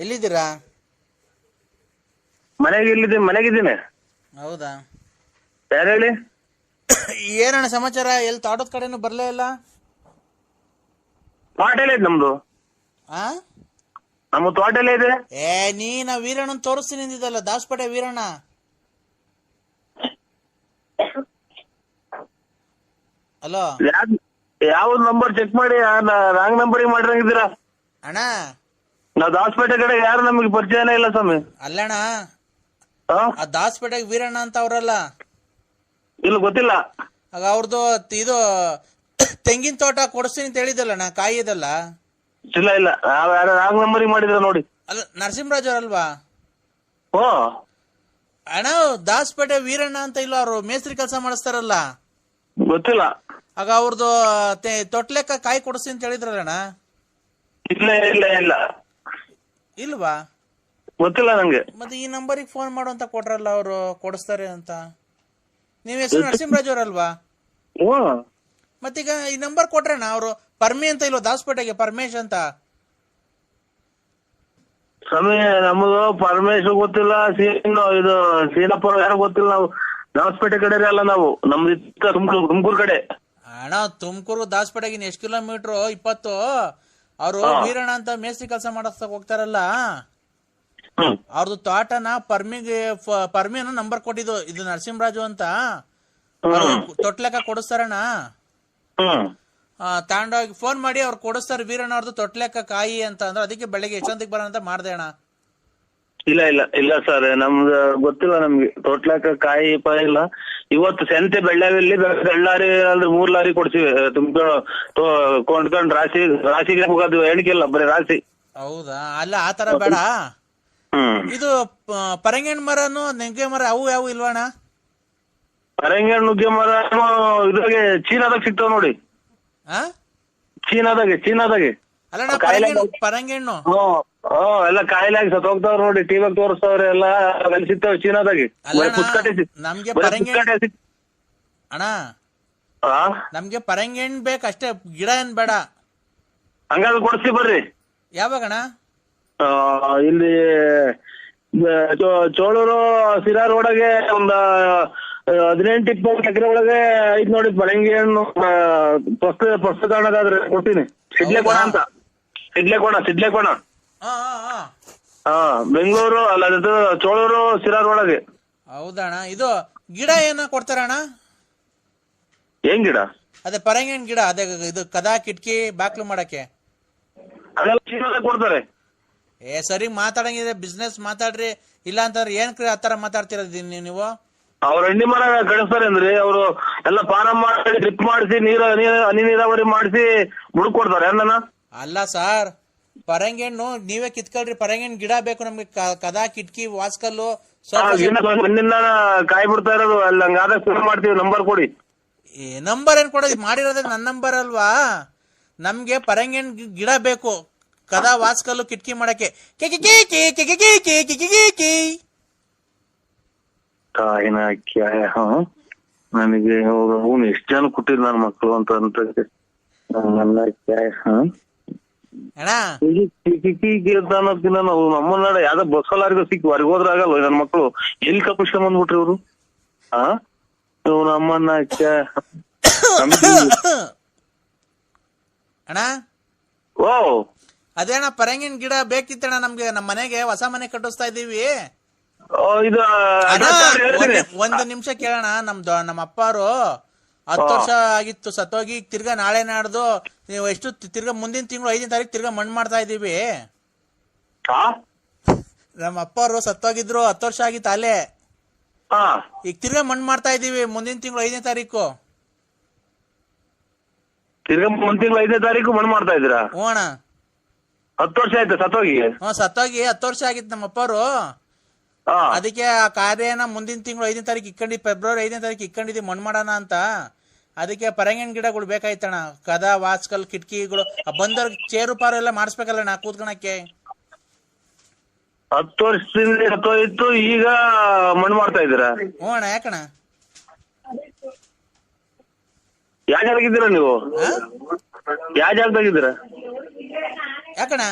ಎಲ್ಲಿದ್ದೀರಾ? ಮನೆಗೆ ಇಲ್ಲಿದ್ದೀನಿ ಮನೆಗಿದ್ದೀನಿ. ಹೌದಾ? ಯಾರು ಹೇಳಿ ಏನಣ್ಣ ಸಮಾಚಾರ? ಎಲ್ಲಿ ತೋಟದ ಕಡೆನೂ ಬರಲೇ ಇಲ್ಲ? ತೋಟ ಎಲ್ಲ ಇದೆ ನಮ್ದು. ಆ? ನಮ್ಮ ತೋಟ ಎಲ್ಲ ಇದೆ. ಏ ನೀನ ವೀರಣ್ಣನ ತೋರಿಸ್ತೀನಿ ಅಂದಿದ್ದಲ್ಲ ದಾಸಪೇಟೆ ವೀರಣ್ಣ. ಹಲೋ? ಯಾವ ಯಾವ್ದು ನಂಬರ್ ಚೆಕ್ ಮಾಡಿ ರಾಂಗ್ ನಂಬರ್ ಮಾಡಿರಂಗಿದ್ದೀರಾ? ಅಣ್ಣ ನಾವು ದಾಸ್ಪೇಟೆ ಕಡೆ ಯಾರು ನಮಗೆ ಪರಿಚಯನೇ ಇಲ್ಲ ಸ್ವಾಮಿ. ಅಲ್ಲಣ್ಣ ಹಾ ಆ ದಾಸ್ಪೇಟೆಗೆ ವೀರಣ್ಣ ಅಂತ ಅವ್ರಲ್ಲ? ಇಲ್ಲ ಗೊತ್ತಿಲ್ಲ. ಆಗ ಅವ್ರದ್ದು ಇದು ತೆಂಗಿನ ತೋಟ ಕೊಡಿಸ್ತೀನಿ ಅಂತ ಹೇಳಿದಲ್ಲಣ್ಣ ಕಾಯಿ ಕಾಯಿದಲ್ಲ ಇಲ್ಲ ಇಲ್ಲ. ನಾವ್ ಯಾರು ರಾಂಗ್ ನಂಬರಿಗೆ ಮಾಡಿದ್ರ ನೋಡಿ. ಅಲ್ಲ ನರಸಿಂಹರಾಜ್ ಅವರಲ್ವಾ? ಓ ಅಣ್ಣ ದಾಸ್ಪೇಟೆ ವೀರಣ್ಣ ಅಂತ ಇಲ್ಲ ಅವರು ಮೇಸ್ತ್ರಿ ಕೆಲಸ ಮಾಡಿಸ್ತಾರಲ್ಲ? ಗೊತ್ತಿಲ್ಲ. ಆಗ ಅವ್ರದ್ದು ತೊಟ್ಲೆಕ್ಕ ಕಾಯಿ ಕೊಡಿಸ್ತೀನಿ ಅಂತ ಹೇಳಿದ್ರಲ್ಲಣ್ಣ? ಇಲ್ಲ ಇಲ್ಲ ಇಲ್ಲ. ಇಲ್ವಾ? ಗೊತ್ತಿಲ್ಲ ನಂಗೆ. ಮತ್ತೆ ಈ ನಂಬರಿಗೆ ಫೋನ್ ಮಾಡು ಅಂತ ಕೊಟ್ರಲ್ಲ ಅವರು ಕೊಡಿಸ್ತಾರೆ ಅಂತ. ನೀವ್ ಹೆಸರು ನರಸಿಂಹರಾಜ್ ಅವರಲ್ವಾ? ಹ್ಞೂ ಮತ್ತೀಗ ಈ ನಂಬರ್ ಕೊಟ್ರಣ ಅವರು? ಪರ್ಮಿ ಅಂತ ಇಲ್ವಾ ದಾಸ್ಪೇಟೆಗೆ? ಪರಮೇಶ್ ಅಂತ? ಸ್ವಾಮಿ ನಮ್ದು ಪರಮೇಶ್ವರ್ ಗೊತ್ತಿಲ್ಲ ಸೀನು ಇದು ಸೀನಪ್ಪ ಯಾರು ಗೊತ್ತಿಲ್ಲ ನಾವು. ದಾಸಪೇಟೆ ಕಡೆ ಅಲ್ಲ ನಾವು. ನಮ್ದು ತುಮಕೂರು ತುಮಕೂರು ಕಡೆ. ಅಣ್ಣ ತುಮಕೂರು ದಾಸಪೇಟೆಗಿನ ಎಷ್ಟು ಕಿಲೋಮೀಟರ್? ಇಪ್ಪತ್ತು? ಅವರು ವೀರಣ್ಣ ಅಂತ ಮೇಸ್ತ್ರಿ ಕೆಲಸ ಮಾಡಿಸ್ತಾಗ ಹೋಗ್ತಾರಲ್ಲ? ಅವ್ರದ್ದು ತೋಟನ ಪರ್ಮಿಗೆ ಪರ್ಮಿನ ನಂಬರ್ ಕೊಟ್ಟಿದ್ದು ಇದು ನರಸಿಂಹರಾಜು ಅಂತ. ತೊಟ್ಲೆಕ್ಕ ಕೊಡಿಸ್ತಾರಣ್ಣ. ತಾಂಡೋಗಿ ಫೋನ್ ಮಾಡಿ ಅವ್ರು ಕೊಡಿಸ್ತಾರೆ ವೀರಣ್ಣ ಅವ್ರದ್ದು ತೊಟ್ಲೆಕ್ಕ ಕಾಯಿ ಅಂತ ಅಂದ್ರೆ ಅದಕ್ಕೆ ಬೆಳಗ್ಗೆ ಎಷ್ಟೊಂದಿಗೆ ಬರೋಣ ಅಂತ ಮಾಡ್ದೆ ಅಣ್ಣ. ಇಲ್ಲ ಇಲ್ಲ ಇಲ್ಲ ಸರ್ ನಮ್ದು ಗೊತ್ತಿಲ್ಲ ನಮ್ಗೆ. ತೋಟ್ಲಾಕ ಕಾಯಿ ಪಾಯಿ ಇಲ್ಲ. ಇವತ್ತು ಸಂತೆ ಬೆಳ್ಳಾರಿಯಲ್ಲಿ ಬೆಳ್ಳಾರಿ ಲಾರಿ ಅಂದ್ರೆ ಮೂರ್ ಲಾರಿ ಕೊಡ್ಸಿವಿ. ತುಮಕೂರು ಕೊಂಡ್ಕೊಂಡ್ ರಾಶಿ ರಾಶಿಗೆ ಹೋಗೋದು ಇಲ್ಲ ಬರೀ ರಾಶಿ. ಹೌದಾ? ಅಲ್ಲ ಆ ತರ ಬೇಡ. ಇದು ಪರಂಗಿಣ ಮರನು ನೆಂಗೆ ಮರ ಅವು ಯಾವ ಇಲ್ವಣ್ಣ? ಪರಂಗಿ ನುಗ್ಗೆ ಮರ ಇದ್ರಾಗೆ ಚೀನಾದಾಗ ಸಿಗ್ತಾವ ನೋಡಿ. ಆ? ಚೀನಾದಾಗೆ ಚೀನಾದಾಗೆ. ಅಲ್ಲಣ್ಣ ಕಾಯಿಲೆ ಹಾ ಎಲ್ಲ ಕಾಯಿಲೆ ಆಗಿ ಸತ್ತೋಗ್ತಾವ್ರ ನೋಡಿ ಎಲ್ಲ ಅಣ್ಣ, ನಮ್ಗೆ ಪರಂಗಿ- ನಮ್ಗೆ ಪರಂಗಿ ಅಷ್ಟೇ ಗಿಡ ಏನ್ ಬೇಡ. ಹಂಗಾದ್ರೆ ಕೊಡಿಸ್ತೀವಿ ಬರ್ರಿ. ಯಾವಾಗ ಆ, ಇಲ್ಲಿ ಚೋಳೂರು ಸಿರಾ ರೋಡಗೆ ಒಂದ ಹದಿನೆಂಟು ಇಪ್ಪತ್ತು ಎಕರೆ ಒಳಗೆ ಐದು ನೋಡಿ ಪರಂಗಿ ಹಣ್ಣು ಪ್ರಸ್ತುತ ಪ್ರಸ್ತುತ ಕೊಡ್ತೀನಿ. ಸಿಡ್ಲೆ ಕೊಣ ಅಂತ. ಸಿಡ್ಲೆ ಕೊಣ ಸಿಡ್ಲೆ ಕೊಣ ಹಾ ಹಾ ಬೆಂಗಳೂರು ಅಲ್ಲ ಅದು ಚೋಳೂರು ಸಿರಾ ಒಳಗೆ. ಹೌದಣ್ಣ ಇದು ಗಿಡ ಏನ ಕೊಡ್ತಾರಣ್ಣ? ಏನ್ ಗಿಡ? ಅದೇ ಪರಂಗಿನ್ ಗಿಡ ಅದೇ ಇದು ಕದಾ ಕಿಟಕಿ ಬಾಕ್ಲು ಮಾಡಕ್ಕೆ. ಅದೆಲ್ಲ ಕೊಡ್ತಾರೆ. ಏ ಸರಿ ಮಾತಾಡಂಗಿದೆ ಬಿಸ್ನೆಸ್ ಮಾತಾಡ್ರಿ ಇಲ್ಲ ಅಂತಂದ್ರೆ ಏನ್ ಕ್ರಿ ಆತರ ಮಾತಾಡ್ತೀರ ನೀವು? ಅವ್ರ ಹಣ್ಣಿ ಮರ ಕಳಿಸ್ತಾರೆ ಅಂದ್ರೆ ಅವರು ಎಲ್ಲ ಪಾನ ಮಾಡಿ ಡ್ರಿಪ್ ಮಾಡಿಸಿ ನೀರ ನೀರ- ಹನಿ ನೀರಾವರಿ ಮಾಡಿಸಿ ಮುಡ್ಕೊಡ್ತಾರೆ ಅಲ್ಲ ಸರ್ ಪರಂಗಿಹಣ್ಣು ನೀವೇ ಕಿತ್ಕೊಳ್ರಿ ಪರಂಗಿಣ್ ಗಿಡ ಬೇಕು ನಮ್ಗೆ ಕ- ಕದಾ ಕಿಟಕಿ ವಾಸ್ಕಲ್ಲು ಸ್ವಲ್ಪ ಬಂದಿನ ಕಾಯಿ ಬಿಡ್ತಾ ಇರೋದು ಅಲ್ಲಿ ಹಂಗಾದಾಗ ಶುರು ಮಾಡ್ತೀವಿ ನಂಬರ್ ಕೊಡಿ ನಂಬರ್ ಏನ್ ಕೊಡೋದು ಮಾಡಿರೋದೇ ನನ್ನ ನಂಬರ್ ಅಲ್ವಾ ನಮ್ಗೆ ಪರಂಗಿಣ್ ಗಿ- ಗಿಡ ಬೇಕು ಕದಾ ವಾಸ್ಕಲ್ಲು ಕಿಟಕಿ ಮಾಡಕ್ಕೆ ಕಿ ಕಿ ಕಿ ಕಿ ಕಿ ಕಿ ಕಿ ಕಿ ಕಿ ಕಿ ಕಿ ಕಿ. ಕಾಯಿನ ಕ್ಯಾಯ ಹಾ ನನಗೆ ಅವನು ಎಷ್ಟು ಜನ ಕೊಟ್ಟಿದ್ ನನ್ನ ಮಕ್ಕಳು ಅಂತ ಅಂತ ನನ್ನ ಕ್ಯಾಯ ಹಾ ಅಣ್ಣ? ನಾವು ನಮ್ಮ ನಾಡ ಯಾವ್ದೋ ಬಸ್ ಲಾರಿಗೂ ಸಿಕ್ಕಿ ಹೊರಗೆ ಹೋದ್ರ ಆಗಲ್ಲ ನನ್ನ ಮಕ್ಕಳು ಎಲ್ಲಿ ಕಪ್ಪಿಸ್ಕೊಂಡ್ ಬಂದ್ಬಿಟ್ರಿ ಇವ್ರು? ಹಾ ಇವ್ ನಮ್ಮನ್ನ ಅಣ್ಣ? ಓ. ಅದೇಣ ಪರಂಗಿನ ಗಿಡ ಬೇಕಿತ್ತಣ್ಣ ನಮ್ಗೆ. ನಮ್ಮ ಮನೆಗೆ ಹೊಸ ಮನೆ ಕಟ್ಟಿಸ್ತಾ ಇದೀವಿ ಇದು ಒಂದ್ ನಿಮಿಷ ಕೇಳೋಣ ನಮ್ದು ನಮ್ಮ ಅಪ್ಪಾರು ಹತ್ತು ವರ್ಷ ಆಗಿತ್ತು ಸತ್ತೋಗಿ ತಿರ್ಗಾ ನಾಳೆ ನಾಡ್ದು ನೀವು ಎಷ್ಟು ತಿರ್ಗಾ ಮುಂದಿನ ತಿಂಗಳು ಐದನೇ ತಾರೀಕು ತಿರ್ಗಾ ಮಣ್ಣು ಮಾಡ್ತಾ ಇದೀವಿ ನಮ್ಮ ಅವರು ಸತ್ತೋಗಿದ್ರು ಹತ್ತು ವರ್ಷ ಆಗಿತ್ತು ಅಲ್ಲೇ. ಈಗ ತಿರ್ಗಾ ಮಣ್ಣು ಮಾಡ್ತಾ ಇದೀವಿ ಮುಂದಿನ ತಿಂಗಳು ಐದನೇ ತಾರೀಕು ತಿರ್ಗಾ ಮುಂದಿನ ತಿಂಗಳು ಐದನೇ ತಾರೀಕು ಮಣ್ಣು ಮಾಡ್ತಾ ಇದ್ದೀರಾ? ಹ್ಞೂ ಅಣ್ಣ. ಹತ್ತು ವರ್ಷ ಆಯ್ತು ಸತ್ತೋಗಿ ಹ್ಮ್ ಸತ್ತೋಗಿ ಹತ್ತು ವರ್ಷ ಆಗಿತ್ತು ನಮ್ಮ ಅಪ್ಪಾರು ಅದಕ್ಕೆ ಆ ಕಾರ್ಯನ ಮುಂದಿನ ತಿಂಗಳು ಐದನೇ ತಾರೀಕು ಇಕ್ಕಂಡಿ ಫೆಬ್ರವರಿ ಐದನೇ ತಾರೀಕು ಇಕ್ಕಂಡಿದ್ದೀವಿ ಮಣ್ಣು ಮಾಡೋಣ ಅಂತ. ಅದಕ್ಕೆ ಪರಂಗಿನ ಗಿಡಗಳು ಬೇಕಾಯ್ತಣ ಕದ ವಾಸ್ಕಲ್ ಕಿಟಕಿಗಳು ಬಂದವ್ರಿಗೆ ಚೇರು ಪಾರು ಎಲ್ಲ ಮಾಡಿಸ್ಬೇಕಲ್ಲಣ್ಣ ಕೂತ್ಕೊಳಕ್ಕೆ. ಹತ್ತು ವರ್ಷದಿಂದ ಇತ್ತು ಈಗ ಮಣ್ಣು ಮಾಡ್ತಾ ಇದ್ದೀರಾ? ಹ್ಞೂ ಅಣ್ಣ ಯಾಕಣ್ಣ? ಯಾವ ಜಾಗದಾಗಿದ್ದೀರಾ ನೀವು? ಯಾವ ಜಾಗದಾಗಿದ್ದೀರಾ ಯಾಕಣ್ಣ?